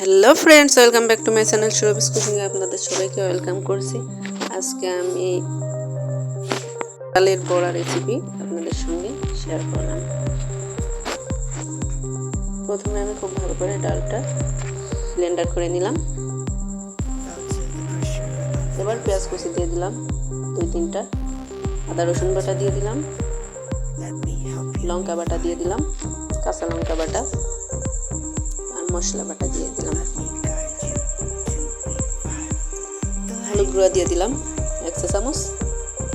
Hello friends welcome back to my channel Surabhi's কুকিংয়ে আপনাদের সবাইকে welcome করছি। আজকে আমি ডালের বড়া রেসিপি আপনাদের সঙ্গে শেয়ার করলাম। প্রথমে আমি খুব ভালো করে ডালটা ব্লেন্ডার করে নিলাম। এবার পেঁয়াজ কুচি দিয়ে দিলাম, দুই তিনটা। আদা, রসুন বাটা দিয়ে দিলাম। লঙ্কা বাটা দিয়ে দিলাম, কাঁচা লঙ্কা বাটা। মশলা বাটা দিয়ে দিলাম। হলুদ গুঁড়া দিয়ে দিলাম, এক চা চামচ।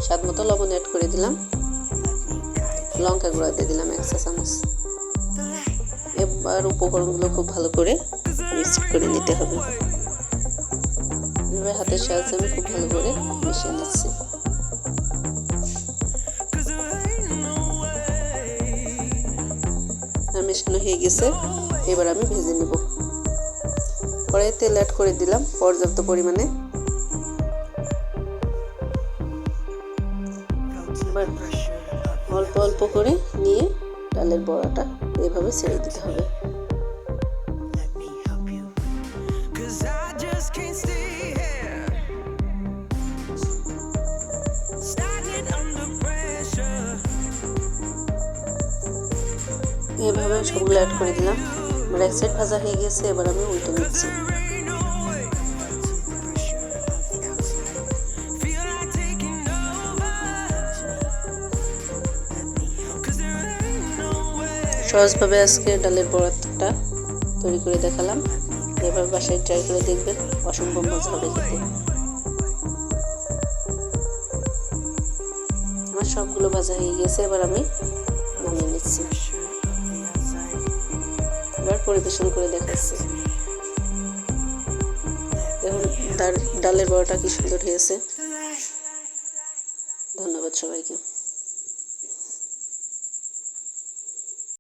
স্বাদ মতো লবণ অ্যাড করে দিলাম। লঙ্কা গুঁড়া দিয়ে দিলাম এক চা চামচ। এবার উপকরণগুলো খুব ভালো করে মিক্স করে নিতে হবে। এবার হাতের সাহায্যে আমি খুব ভালো করে মিশিয়ে নিচ্ছি। মেশানো হয়ে গেছে, এবার আমি ভেজে নেব। পরে তেল অ্যাড করে দিলাম পর্যাপ্ত পরিমাণে। অল্প অল্প করে নিয়ে ডালের বড়াটা এভাবে ছেড়ে দিতে হবে। I just can't stay এভাবে সবগুলো অ্যাড করে দিলাম। আমার এক সাইড ভাজা হয়ে গেছে, এবার আমি উল্টে নিচ্ছি. সহজভাবে আজকে ডালের বড়াটা তৈরি করে দেখালাম। এবার বাসায় ট্রাই করে দেখবেন, অসম্ভব মজা হবে খেতে। আমার সবগুলো ভাজা হয়ে গেছে, এবার আমি নামিয়ে নিচ্ছি। পরিবেশন করে দেখাচ্ছি। দেখুন ডালের বড়াটা কি সুন্দর হয়েছে। ধন্যবাদ সবাইকে।